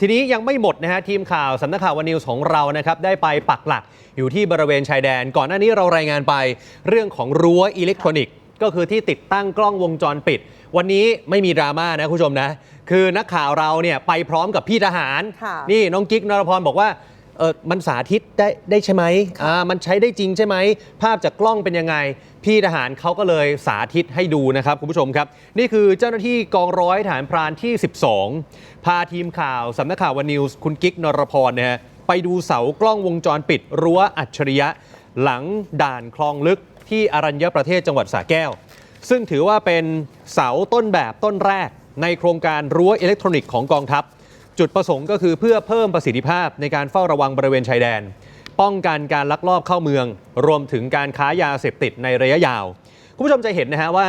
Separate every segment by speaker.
Speaker 1: ทีนี้ยังไม่หมดนะฮะทีมข่าวสำนักข่าววันนิวส์ของเรานะครับได้ไปปักหลักอยู่ที่บริเวณชายแดน ก่อนหน้านี้เรารายงานไปเรื่องของรั้วอิเล็กทรอนิกส์ก็คือที่ติดตั้งกล้องวงจรปิด วันนี้ไม่มีดราม่านะคุณผู้ชมนะ คือนักข่าวเราเนี่ยไปพร้อมกับพี่ทหาร
Speaker 2: ค่ะ
Speaker 1: นี่น้องกิ๊กนรพรบอกว่า เออมันสาธิตได้ได้ใช่ไหมอ่ามันใช้ได้จริงใช่ไหม ภาพจากกล้องเป็นยังไง พี่ทหารเขาก็เลยสาธิตให้ดูนะครับคุณผู้ชมครับ นี่คือเจ้าหน้าที่กองร้อยฐานพรานที่ 12 พาทีมข่าวสำนักข่าววันนิวส์คุณกิ๊กนรพรนะฮะไปดูเสากล้องวงจรปิด รั้วอัจฉริยะ หลังด่านคลองลึกที่อรัญญประเทศจังหวัดสระแก้ว ซึ่งถือว่าเป็นเสาต้นแบบต้นแรก ในโครงการรั้วอิเล็กทรอนิกส์ของกองทัพ จุดประสงค์ก็คือเพื่อเพิ่มประสิทธิภาพในการเฝ้าระวังบริเวณชายแดน ป้องกันการลักลอบเข้าเมือง รวมถึงการค้ายาเสพติดในระยะยาว คุณผู้ชมจะเห็นนะฮะว่า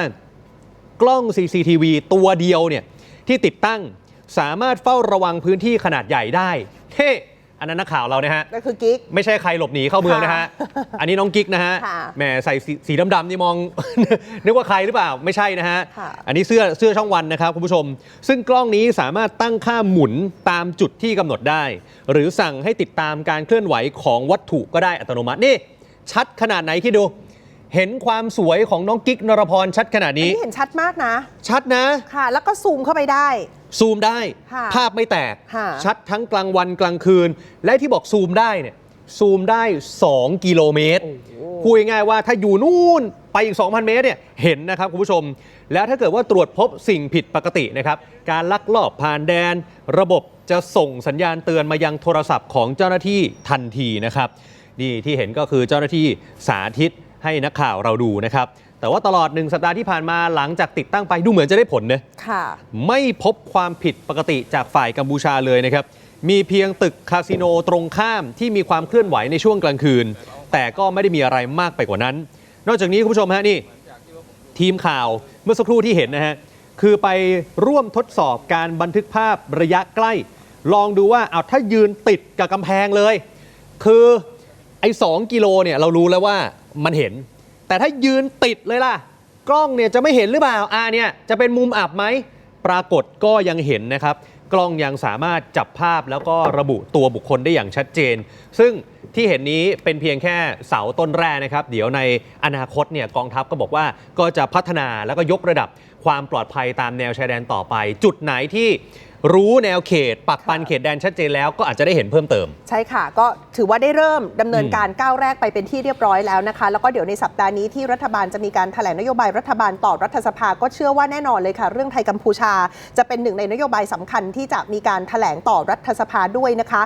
Speaker 1: กล้อง CCTV ตัวเดียวเนี่ยที่ติดตั้งสามารถเฝ้าระวังพื้นที่ขนาดใหญ่ได้เฮ้ อันนั้นนักข่าวเรานะฮะ
Speaker 2: ก็คือกิ๊ก
Speaker 1: ไม่ใช่ใครหลบหนีเข้าเมืองนะฮะ
Speaker 2: ค่ะ
Speaker 1: อันนี้น้องกิ๊กนะฮะ
Speaker 2: ค่ะ
Speaker 1: แหมใส่สีสีดำๆนี่มอง นึกว่าใครหรือเปล่า ไม่ใช่นะฮะ
Speaker 2: ค่ะ
Speaker 1: อันนี้เสื้อเสื้อช่องวันนะครับคุณผู้ชม ซึ่งกล้องนี้สามารถตั้งค่าหมุนตามจุดที่กำหนดได้ หรือสั่งให้ติดตามการเคลื่อนไหวของวัตถุก็ได้อัตโนมัตินี่ ชัดขนาดไหนคิดดู เห็นความสวยของน้องกิ๊กนรพรชัดขนาด
Speaker 2: อัน
Speaker 1: นี้
Speaker 2: นี้เห็นชัดมากนะ
Speaker 1: ชัดนะ
Speaker 2: ค่ะ แล้วก็ซูมเข้าไปได้
Speaker 1: ซูมได้
Speaker 2: ค่ะ
Speaker 1: ภาพไม่แตก
Speaker 2: ค่ะ
Speaker 1: ชัดทั้งกลางวันกลางคืน และที่บอกซูมได้เนี่ยซูมได้ 2 กิโลเมตร พูดง่ายๆว่าถ้าอยู่นู่นไปอีก 2,000 เมตรเนี่ยเห็นนะครับคุณผู้ชม แล้วถ้าเกิดว่าตรวจพบสิ่งผิดปกตินะครับ การลักลอบผ่านแดน ระบบจะส่งสัญญาณเตือนมายังโทรศัพท์ของเจ้าหน้าที่ทันทีนะครับ นี่ที่เห็นก็คือเจ้าหน้าที่สาธิตให้นักข่าวเราดูนะครับ แต่ว่าตลอดหนึ่งสัปดาห์ที่ผ่านมาหลังจากติดตั้งไปดูเหมือนจะได้ผลนะ
Speaker 2: ค่ะ
Speaker 1: ไม่พบความผิดปกติจากฝ่ายกัมพูชาเลยนะครับ มีเพียงตึกคาสิโนตรงข้ามที่มีความเคลื่อนไหวในช่วงกลางคืน แต่ก็ไม่ได้มีอะไรมากไปกว่านั้น นอกจากนี้คุณผู้ชมฮะนี่ทีมข่าวเมื่อสักครู่ที่เห็นนะฮะคือไปร่วมทดสอบการบันทึกภาพระยะใกล้ ลองดูว่าเอาถ้ายืนติดกับกำแพงเลย คือไอ้สองกิโลเนี่ยเรารู้แล้วว่ามันเห็น แต่ถ้ายืนติดเลยล่ะ กล้องเนี่ยจะไม่เห็นหรือเปล่าอ่าเนี่ยจะเป็นมุมอับไหมปรากฏก็ยังเห็นนะครับ กล้องยังสามารถจับภาพแล้วก็ระบุตัวบุคคลได้อย่างชัดเจน ซึ่งที่เห็นนี้เป็นเพียงแค่เสาต้นแรกนะครับ เดี๋ยวในอนาคตเนี่ยกองทัพก็บอกว่าก็จะพัฒนาแล้วก็ยกระดับความปลอดภัยตามแนวชายแดนต่อไป จุดไหนที่ รู้แนวเขต ปักปันเขตแดนชัดเจนแล้วก็อาจจะได้เห็นเพิ่มเติม
Speaker 2: ใช่ค่ะ ก็ถือว่าได้เริ่มดำเนินการก้าวแรกไปเป็นที่เรียบร้อยแล้วนะคะ แล้วก็เดี๋ยวในสัปดาห์นี้ที่รัฐบาลจะมีการแถลงนโยบายรัฐบาลต่อรัฐสภาก็เชื่อว่าแน่นอนเลยค่ะ เรื่องไทยกัมพูชา จะเป็นหนึ่งในนโยบายสำคัญที่จะมีการแถลงต่อรัฐสภาด้วยนะคะ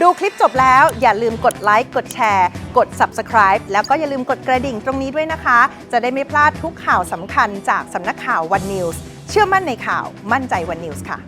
Speaker 2: ดูคลิปจบแล้วอย่าลืมกดไลค์กดแชร์ กด subscribe แล้วก็อย่าลืมกดกระดิ่งตรงนี้ด้วยนะคะ จะได้ไม่พลาดทุกข่าวสำคัญจากสำนักข่าววันนิวส์เชื่อมั่นในข่าวมั่นใจวันนิวส์ค่ะ